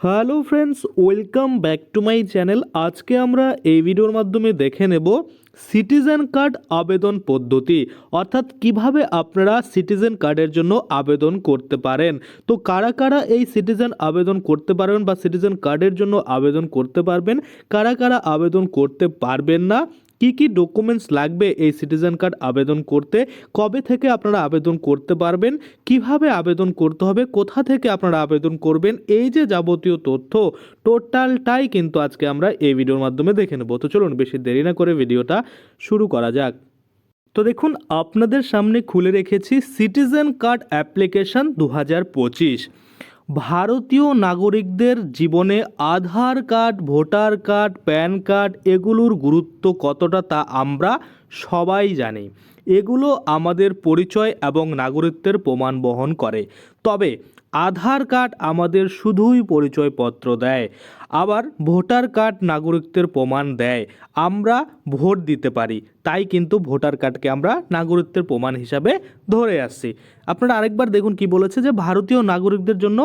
Hello friends, welcome back to my channel. আজকে আমরা এই ভিডিওর মাধ্যমে দেখে নেব সিটিজেন কার্ড আবেদন পদ্ধতি, অর্থাৎ কীভাবে আপনারা সিটিজেন কার্ডের জন্য আবেদন করতে পারেন। তো কারা কারা এই সিটিজেন আবেদন করতে পারবেন বা সিটিজেন কার্ডের জন্য আবেদন করতে পারবেন, কারা কারা আবেদন করতে পারবেন না কি কি ডকুমেন্টস লাগবে এই সিটিজেন কার্ড আবেদন করতে? কবে থেকে আপনারা আবেদন করতে পারবেন? কীভাবে আবেদন করতে হবে? কোথা থেকে আপনারা আবেদন করবেন? এই যে যাবতীয় তথ্য, টোটালটাই কিন্তু আজকে আমরা এই ভিডিওর মাধ্যমে দেখে নেব। তো চলুন বেশি দেরি না করে ভিডিওটা শুরু করা যাক। তো দেখুন, আপনাদের সামনে খুলে রেখেছি সিটিজেন কার্ড অ্যাপ্লিকেশন দু হাজার পঁচিশ। ভারতীয় নাগরিকদের জীবনে Aadhaar card, voter card, PAN card এগুলোর গুরুত্ব কতটা তা আমরা সবাই জানি। এগুলো আমাদের পরিচয় এবং নাগরিকত্বের প্রমাণ বহন করে। তবে আধার কার্ড আমাদের শুধুই পরিচয়পত্র দেয়। আবার ভোটার কার্ড নাগরিকত্বের প্রমাণ দেয়। আমরা ভোট দিতে পারি, তাই কিন্তু ভোটার কার্ডকে আমরা নাগরিকত্বের প্রমাণ হিসাবে ধরে আসছি। আপনারা আরেকবার দেখুন কি বলেছে যে ভারতীয় নাগরিকদের জন্য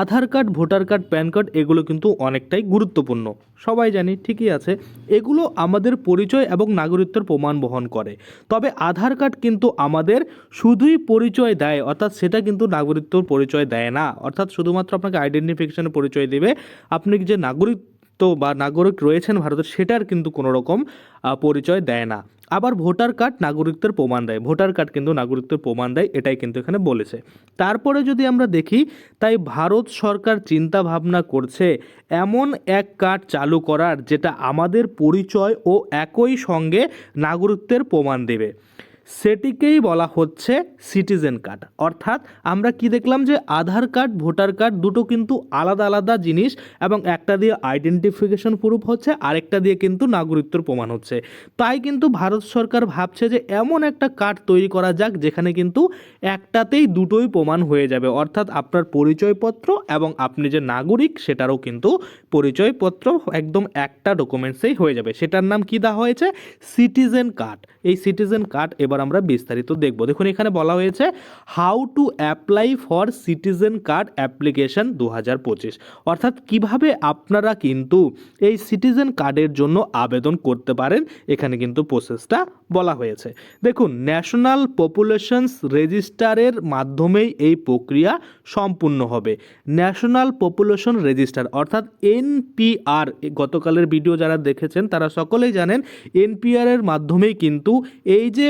Aadhaar card, voter card, PAN card এগুলো কিন্তু অনেকটাই গুরুত্বপূর্ণ। সবাই জানি ঠিকই আছে, এগুলো আমাদের পরিচয় এবং নাগরিকত্বের প্রমাণ বহন করে। তবে আধার কার্ড কিন্তু আমাদের শুধুই পরিচয় দেয়, অর্থাৎ সেটা কিন্তু নাগরিকত্বর পরিচয় দেয় না। অর্থাৎ শুধুমাত্র আপনাকে আইডেন্টিফিকেশনের পরিচয় দেবে, আপনি যে নাগরিকত্ব বা নাগরিক রয়েছেন ভারতের, সেটার কিন্তু কোনো রকম পরিচয় দেয় না। আবার ভোটার কার্ড নাগরিকত্বের প্রমাণ দেয়। ভোটার কার্ড কিন্তু নাগরিকত্বের প্রমাণ দেয়, এটাই কিন্তু এখানে বলেছে। তারপরে যদি আমরা দেখি, তাই ভারত সরকার চিন্তা ভাবনা করছে এমন এক কার্ড চালু করার, যেটা আমাদের পরিচয় ও একই সঙ্গে নাগরিকত্বের প্রমাণ দেবে। সেটিকেই বলা হচ্ছে সিটিজেন কার্ড। অর্থাৎ আমরা কি দেখলাম যে আধার কার্ড, ভোটার কার্ড দুটো কিন্তু আলাদা আলাদা জিনিস এবং একটা দিয়ে আইডেন্টিফিকেশন প্রুফ হচ্ছে, আরেকটা দিয়ে কিন্তু নাগরিকত্বের প্রমাণ হচ্ছে। তাই কিন্তু ভারত সরকার ভাবছে যে এমন একটা কার্ড তৈরি করা যাক যেখানে কিন্তু একটাতেই দুটোই প্রমাণ হয়ে যাবে। অর্থাৎ আপনার পরিচয়পত্র এবং আপনি যে নাগরিক সেটারও কিন্তু পরিচয়পত্র একদম একটা ডকুমেন্টসেই হয়ে যাবে। সেটার নাম কি দেওয়া হয়েছে? Citizen card. এই সিটিজেন কার্ড এবার আমরা বিস্তারিত দেখব। দেখুন, এখানে বলা হয়েছে how to apply for citizen card application দু হাজার পঁচিশ। অর্থাৎ কীভাবে আপনারা কিন্তু এই সিটিজেন কার্ডের জন্য আবেদন করতে পারেন, এখানে কিন্তু প্রসেসটা বলা হয়েছে। দেখুন ন্যাশনাল পপুলেশনস রেজিস্টারের মাধ্যমেই এই প্রক্রিয়া সম্পূর্ণ হবে। ন্যাশনাল পপুলেশন রেজিস্টার অর্থাৎ এনপিআর গতকালের ভিডিও যারা দেখেছেন, তারা সকলেই জানেন এনপিআরের মাধ্যমেই কিন্তু এই যে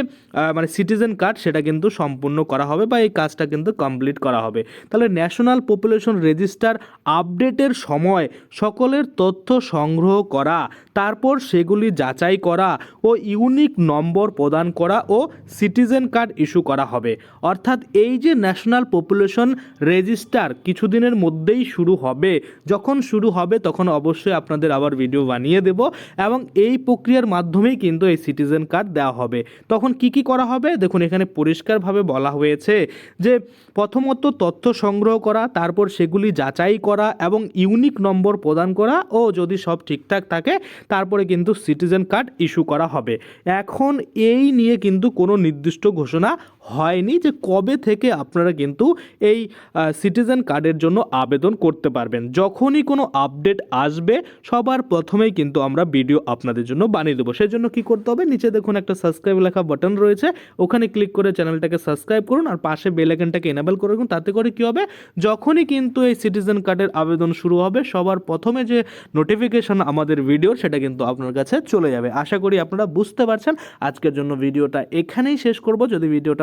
মানে সিটিজেন কার্ড সেটা কিন্তু সম্পূর্ণ করা হবে বা এই কাজটা কিন্তু কমপ্লিট করা হবে। তাহলে ন্যাশনাল পপুলেশন রেজিস্টার আপডেটের সময় সকলের তথ্য সংগ্রহ করা, তারপর সেগুলি যাচাই করা ও ইউনিক নম্বর প্রদান করা ও সিটিজেন কার্ড ইস্যু করা হবে। অর্থাৎ এই যে ন্যাশনাল পপুলেশন রেজিস্টার কিছুদিনের মধ্যেই শুরু হবে, যখন শুরু হবে তখন অবশ্যই আপনাদের আবার ভিডিও বানিয়ে দেব এবং এই প্রক্রিয়ার মাধ্যমেই কিন্তু এই সিটিজেন কার্ড দেওয়া হবে। তখন কি কি করা হবে? দেখুন, এখানে পরিষ্কারভাবে বলা হয়েছে যে প্রথমত তথ্য সংগ্রহ করা, তারপর সেগুলি যাচাই করা এবং ইউনিক নম্বর প্রদান করা ও যদি সব ঠিকঠাক থাকে, তারপরে কিন্তু সিটিজেন কার্ড ইস্যু করা হবে। এখন এই নিয়ে কিন্তু কোনো নির্দিষ্ট ঘোষণা হয়নি যে কবে থেকে আপনারা কিন্তু এই সিটিজেন কার্ডের জন্য আবেদন করতে পারবেন। যখনই কোনো আপডেট আসবে, সবার প্রথমেই কিন্তু আমরা ভিডিও আপনাদের জন্য বানিয়ে দেবো। সেই জন্য কী করতে হবে? নিচে দেখুন একটা সাবস্ক্রাইব লেখা বাটন রয়েছে। ওখানে ক্লিক করে চ্যানেলটাকে সাবস্ক্রাইব করুন আর পাশে বেল আইকনটাকে এনাবেল করে রাখুন। তাতে করে কী হবে? যখনই কিন্তু এই সিটিজেন কার্ডের আবেদন শুরু হবে, সবার প্রথমে যে নোটিফিকেশন আমাদের ভিডিওর সেটা কিন্তু আপনার কাছে চলে যাবে। আশা করি আপনারা বুঝতে পারছেন। আজকের জন্য ভিডিওটা এখানেই শেষ করব। যদি ভিডিওটা